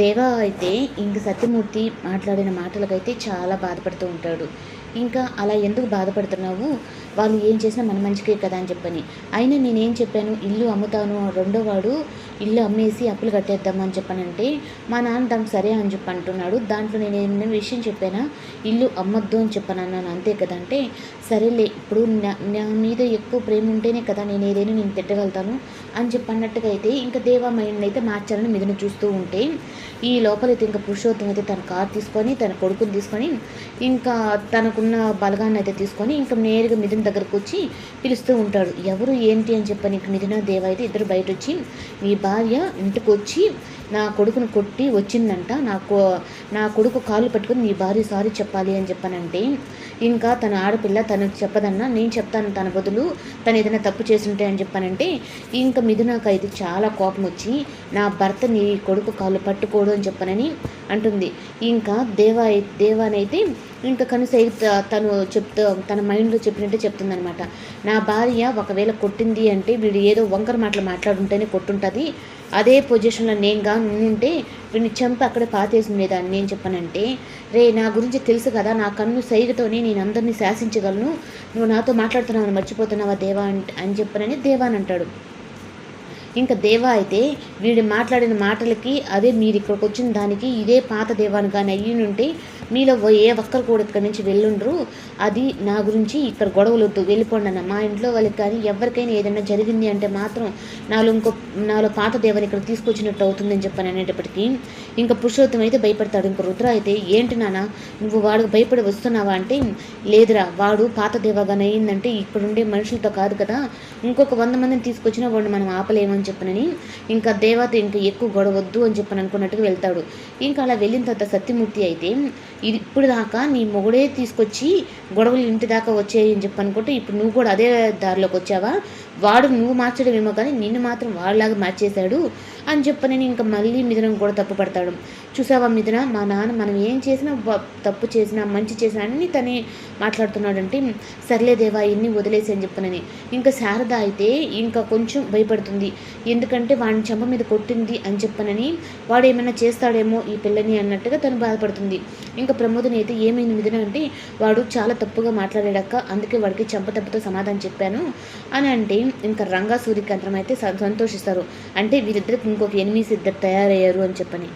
దేవా అయితే ఇంక సత్యమూర్తి మాట్లాడిన మాటలకైతే చాలా బాధపడుతూ ఉంటాడు. ఇంకా అలా ఎందుకు బాధపడుతున్నావు? వాళ్ళు ఏం చేసినా మన మంచికే కదా అని చెప్పని. అయినా నేనేం చెప్పాను? ఇల్లు అమ్ముతాను. రెండో వాడు ఇల్లు అమ్మేసి అప్పులు కట్టేద్దామని చెప్పానంటే మా నాన్న దానికి సరే అని చెప్పి అంటున్నాడు. దాంట్లో నేను ఏమైనా విషయం చెప్పానా? ఇల్లు అమ్మొద్దు అని చెప్పాను అన్నాను అంతే కదా అంటే సరేలే ఇప్పుడు నా నా మీద ఎక్కువ ప్రేమ ఉంటేనే కదా నేను ఏదైనా నేను తిట్టగలుగుతాను అని చెప్పి అన్నట్టుగా అయితే ఇంకా దేవా మైండ్ అయితే మార్చాలని మీదను చూస్తూ ఉంటే ఈ లోపలైతే ఇంకా పురుషోత్తం అయితే తన కార్ తీసుకొని తన కొడుకుని తీసుకొని ఇంకా తనకు ఉన్న బలగాన్ని అయితే తీసుకొని ఇంకా నేరుగా మిథున్ దగ్గరకు వచ్చి పిలుస్తూ ఉంటాడు. ఎవరు ఏంటి అని చెప్పని ఇంక మిథున దేవ అయితే ఇద్దరు బయట వచ్చి మీ భార్య ఇంటికి వచ్చి నా కొడుకును కొట్టి వచ్చిందంట. నాకు నా కొడుకు కాళ్ళు పట్టుకొని నీ భార్య సారీ చెప్పాలి అని చెప్పానంటే ఇంకా తన ఆడపిల్ల తను చెప్పదన్నా నేను చెప్తాను తన బదులు. తను ఏదైనా తప్పు చేస్తుంటే అని చెప్పానంటే ఇంకా మిథునాకు అయితే చాలా కోపం వచ్చి నా భర్త నీ కొడుకు కాళ్ళు పట్టుకోడు అని చెప్పానని అంటుంది. ఇంకా దేవా దేవానైతే ఇంకా కనీసం తను చెప్తా తన మైండ్లో చెప్పినట్టే చెప్తుందనమాట. నా భార్య ఒకవేళ కొట్టింది అంటే వీడు ఏదో వంకర మాటలు మాట్లాడుంటేనే కొట్టుంటుంది. అదే పొజిషన్లో నేను గా ఉంటే వీడిని చంపి అక్కడే పాతేసింది దాన్ని నేను చెప్పానంటే రే నా గురించి తెలుసు కదా నా కన్ను సైగతోనే నేను అందరినీ శాసించగలను. నువ్వు నాతో మాట్లాడుతున్నావు మర్చిపోతున్నావా దేవా అని చెప్పనని దేవా అని అంటాడు. ఇంకా దేవా అయితే వీడు మాట్లాడిన మాటలకి అదే మీరు ఇక్కడికి వచ్చిన దానికి ఇదే పాత దేవాన్ని కానీ అయ్యి ఉంటే మీలో ఏ ఒక్కరు కూడా ఇక్కడి నుంచి వెళ్ళుండ్రు. అది నా గురించి ఇక్కడ గొడవలు వద్దు వెళ్ళిపోండి అన్న. మా ఇంట్లో వాళ్ళకి కానీ ఎవరికైనా ఏదైనా జరిగింది అంటే మాత్రం నాలో ఇంకో నాలో పాత దేవాన్ని ఇక్కడ తీసుకొచ్చినట్టు అవుతుందని చెప్పాను అనేటప్పటికీ. ఇంకా పురుషోత్తం అయితే భయపడతాడు. ఇంకా రుద్ర అయితే ఏంటి నాన్న నువ్వు వాడికి భయపడి వస్తున్నావా అంటే లేదురా వాడు పాత దేవగానే అయిందంటే ఇక్కడుండే మనుషులతో కాదు కదా. ఇంకొక వంద మందిని తీసుకొచ్చినా వాడిని మనం ఆపలేమని అని చెప్పనని ఇంకా దేవత ఇంకా ఎక్కువ గొడవద్దు అని చెప్పని అనుకున్నట్టుగా వెళ్తాడు. ఇంకా అలా వెళ్ళిన తర్వాత సత్యమూర్తి అయితే ఇది ఇప్పుడు దాకా నీ మొగుడే తీసుకొచ్చి గొడవలు ఇంటి దాకా వచ్చాయి అని చెప్పి అనుకుంటే ఇప్పుడు నువ్వు కూడా అదే దారిలోకి వచ్చావా? వాడు నువ్వు మార్చడమేమో కానీ నిన్ను మాత్రం వాళ్ళలాగా మార్చేశాడు. అని చెప్పనని ఇంకా మళ్ళీ మిథునం కూడా తప్పు పడతాడు. చూసావా మిథున? మా నాన్న మనం ఏం చేసినా తప్పు చేసినా మంచి చేసినా అన్నీ తనే మాట్లాడుతున్నాడంటే సర్లేదేవా ఇన్ని వదిలేసి అని చెప్పనని. ఇంకా శారద అయితే ఇంకా కొంచెం భయపడుతుంది. ఎందుకంటే వాడిని చెంప మీద కొట్టింది అని చెప్పనని వాడు ఏమైనా చేస్తాడేమో ఈ పిల్లని అన్నట్టుగా తను బాధపడుతుంది. ఇంకా ప్రమోదని అయితే ఏమైంది మిథున అంటే వాడు చాలా తప్పుగా మాట్లాడాడక్క అందుకే వాడికి చెంప తప్పుతో సమాధానం చెప్పాను అని అంటే ఇంకా రంగా సూర్యకాంతం అయితే సంతోషిస్తారు. అంటే వీరిద్దరికి ఇంకొక ఎనిమిది ఇద్దరు తయారయ్యారు అని చెప్పని.